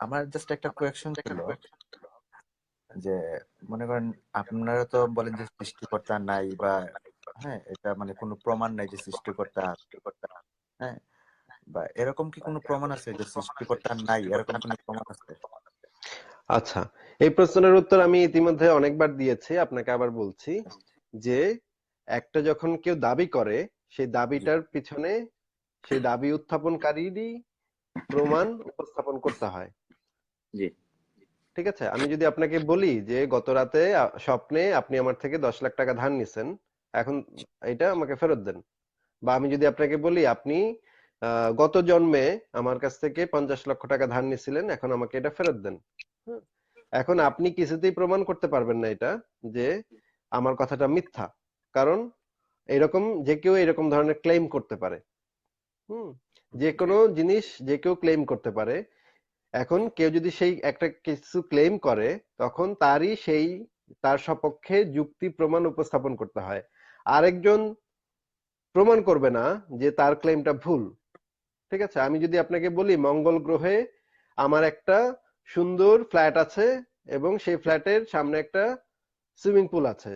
আমার জাস্ট একটা কোয়েকশন ছিল যে মনে করেন আপনারা তো বলেন যে সৃষ্টিকর্তা নাই বা হ্যাঁ এটা মানে কোনো প্রমাণ নাই যে সৃষ্টিকর্তা। হ্যাঁ বা এরকম কি কোনো প্রমাণ আছে যে সৃষ্টিকর্তা নাই? এরকম কোনো প্রমাণ আছে? আচ্ছা এই প্রশ্নের উত্তর আমি ইতিমধ্যে অনেকবার দিয়েছি আপনাকে আবার বলছি যে একটা যখন কেউ দাবি করে সেই দাবিটার পিছনে সেই দাবি উত্থাপনকারীরই প্রমাণ উপস্থাপন করতে হয়। ঠিক আছে, আমি যদি আপনাকে বলি যে গত রাতে স্বপ্নে আপনি আমার থেকে দশ লাখ টাকা ধার নিছেন, এখন এটা আমাকে ফেরত দেন। বা আমি যদি আপনাকে বলি, আপনি গত জন্মে আমার কাছ থেকে পঞ্চাশ লক্ষ টাকা ধার নিছিলেন, এখন আমাকে এটা ফেরত দেন? এখন আপনি কিছুতেই প্রমাণ করতে পারবেন না এটা, যে আমার কথাটা মিথ্যা। কারণ এরকম যে কেউ এরকম ধরনের ক্লেম করতে পারে। হুম, যে কোনো জিনিস যে কেউ ক্লেম করতে পারে এখন কেউ যদি সেই একটা কিছু ক্লেম করে, তখন তারই সেই, তার সপক্ষে যুক্তি প্রমাণ উপস্থাপন করতে হয়। আরেকজন প্রমাণ করবে না যে তার ক্লেমটা ভুল। ঠিক আছে? আমি যদি আপনাকে বলি, মঙ্গল গ্রহে আমার একটা সুন্দর ফ্ল্যাট আছে এবং সেই ফ্ল্যাটের সামনে একটা সুইমিং পুল আছে।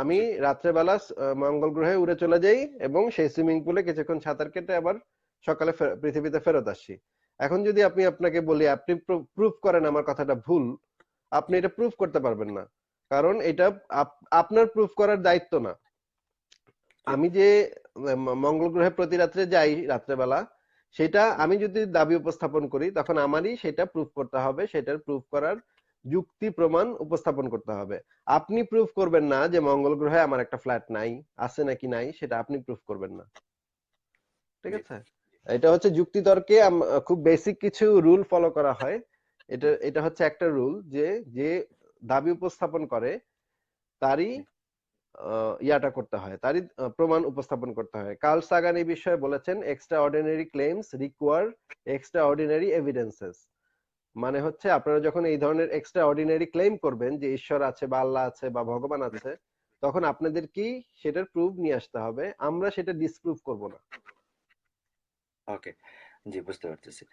আমি রাত্রেবেলা মঙ্গল গ্রহে উড়ে চলে যাই এবং সেই সুইমিং পুলে কিছুক্ষণ সাঁতার কেটে আবার সকালে পৃথিবীতে ফেরত আসি। এখন যদি আপনি আপনাকে বলি আপনি প্রুফ করেন আমার কথাটা ভুল আপনি এটা প্রুফ করতে পারবেন না। কারণ এটা আপনার প্রুফ করার দায়িত্ব না। আমি যে মঙ্গল গ্রহে প্রতি রাত্রে যাই রাত্রেবেলা সেটা আমি যদি দাবি উপস্থাপন করি তখন আমারই সেটা প্রুফ করতে হবে সেটার প্রুফ করার যুক্তি প্রমাণ উপস্থাপন করতে হবে। আপনি প্রুফ করবেন না যে মঙ্গল গ্রহে আমার একটা ফ্ল্যাট নাই আছে নাকি নাই সেটা আপনি প্রুফ করবেন না। ঠিক আছে? এটা হচ্ছে যুক্তিতর্কে আম- খুব বেসিক কিছু রুল ফলো করা হয়। এটা এটা হচ্ছে একটা রুল যে যে দাবি উপস্থাপন করে, তারই ইয়াটা করতে হয়, তারই প্রমাণ উপস্থাপন করতে হয়। কার্ল সাগান এই বিষয়ে বলেছেন extraordinary claims require extraordinary evidences মানে হচ্ছে আপনারা যখন এই ধরনের এক্সট্রা অর্ডিনারি ক্লেম করবেন যে ঈশ্বর আছে বা আল্লাহ আছে বা ভগবান আছে, তখন আপনাদের কি সেটার প্রুফ নিয়ে আসতে হবে? আমরা সেটা ডিসপ্রুভ করব না। ওকে জি বুঝতে পারতেছি